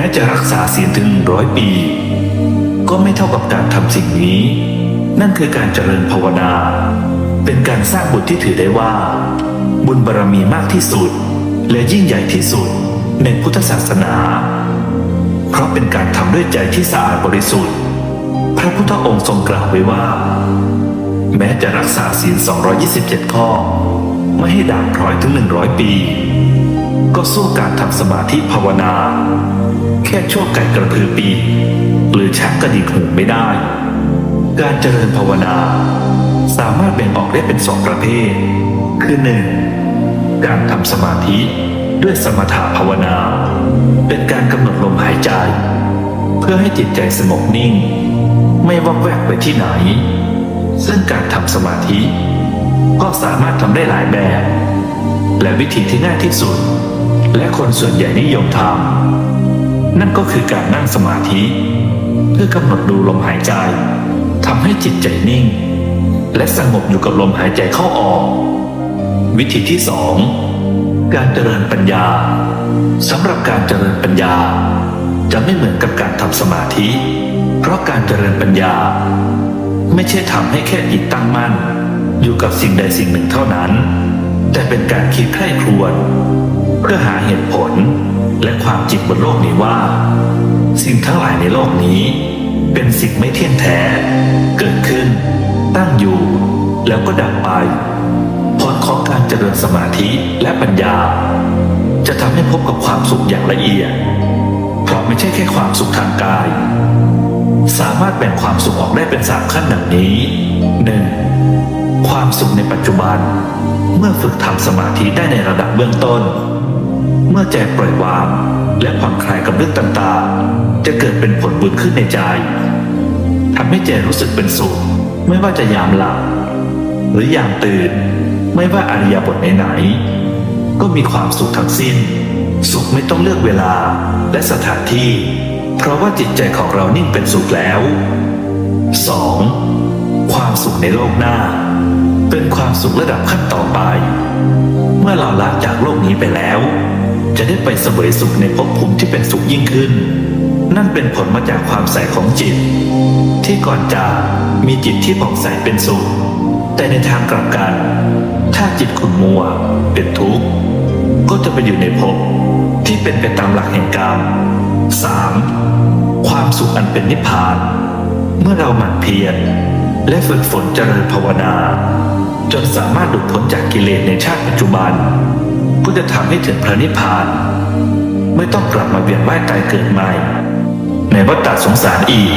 แม้จะรักษาศีลถึงร้อยปี ก็ไม่เท่ากับการทำสิ่งนี้ นั่นคือการเจริญภาวนา เป็นการสร้างบุญที่ถือได้ว่า บุญบารรมีมากที่สุด และยิ่งใหญ่ที่สุดในพุทธศาสนา เพราะเป็นการทำด้วยใจที่สะอาดบริสุทธิ์ พระพุทธองค์ทรงกล่าวไว้ว่า แม้จะรักษาศีล 227 ข้อ ไม่ให้ด่างพร้อยถึง 100 ปี ก็สู้การทำสมาธิภาวนา แค่ชั่วไก่กระพือปีหรือชักกระดิกหูไม่ได้ การเจริญภาวนา สามารถแบ่งออกได้เป็นสองประเภท คือหนึ่งการทำสมาธิด้วยสมถะภาวนา เป็นการกำหนดลมหายใจ เพื่อให้จิตใจสงบนิ่ง ไม่วักแวกไปที่ไหน ซึ่งการทำสมาธิ ก็สามารถทำได้หลายแบบ และวิธีที่ง่ายที่สุด และคนส่วนใหญ่นิยมทำนั่นก็คือการนั่งสมาธิ เพื่อกำหนดดูลมหายใจทำให้จิตใจนิ่ง และสงบอยู่กับลมหายใจเข้าออก วิธีที่สองการเจริญปัญญาสำหรับการเจริญปัญญา จะไม่เหมือนกับการทำสมาธิ เพราะการเจริญปัญญา ไม่ใช่ทำให้แค่จิตตั้งมั่น อยู่กับสิ่งใดสิ่งหนึ่งเท่านั้น แต่เป็นการคิดใคร่ครวญ เพื่อหาเหตุผลและความจริงบนโลกนี้ว่า สิ่งทั้งหลายในโลกนี้ เป็นสิ่งไม่เที่ยงแท้ เกิดขึ้น ตั้งอยู่ แล้วก็ดับไปผลของการเจริญสมาธิและปัญญา จะทำให้พบกับความสุขอย่างละเอียด เพราะไม่ใช่แค่ความสุขทางกาย สามารถแบ่งความสุขออกได้เป็นสามขั้นดังนี้ 1. ความสุขในปัจจุบัน เมื่อฝึกทำสมาธิได้ในระดับเบื้องต้น เมื่อใจปล่อยวางและผ่อนคลายกับเรื่องต่างๆ จะเกิดเป็นผลบุญขึ้นในใจทำให้ใจรู้สึกเป็นสุขไม่ว่าจะยามหลับหรือยามตื่น ไม่ว่าอริยบทไหนๆก็มีความสุขทั้งสิ้น สุขไม่ต้องเลือกเวลาและสถานที่ เพราะว่าจิตใจของเรานิ่งเป็นสุขแล้ว 2. ความสุขในโลกหน้า เป็นความสุขระดับขั้นต่อไป เมื่อเราละจากโลกนี้ไปแล้ว จะได้ไปเสวยสุขในภพภูมิที่เป็นสุขยิ่งขึ้น นั่นเป็นผลมาจากความใสของจิต ที่ก่อนจากมีจิตที่ผ่องใสเป็นสุข แต่ในทางกลับกัน ถ้าจิตขุ่นมัว เป็นทุกข์ ก็จะไปอยู่ในภพที่เป็นไปตามหลักแห่งกรรม 3. ความสุขอันเป็นนิพพาน เมื่อเราหมั่นเพียรและฝึกฝนเจริญภาวนา จนสามารถหลุดพ้นจากกิเลสในชาติปัจจุบันก็จะทำให้ถึงพระนิพพาน ไม่ต้องกลับมาเวียนว่ายตายเกิดใหม่ ในวัฏฏะสงสารอีก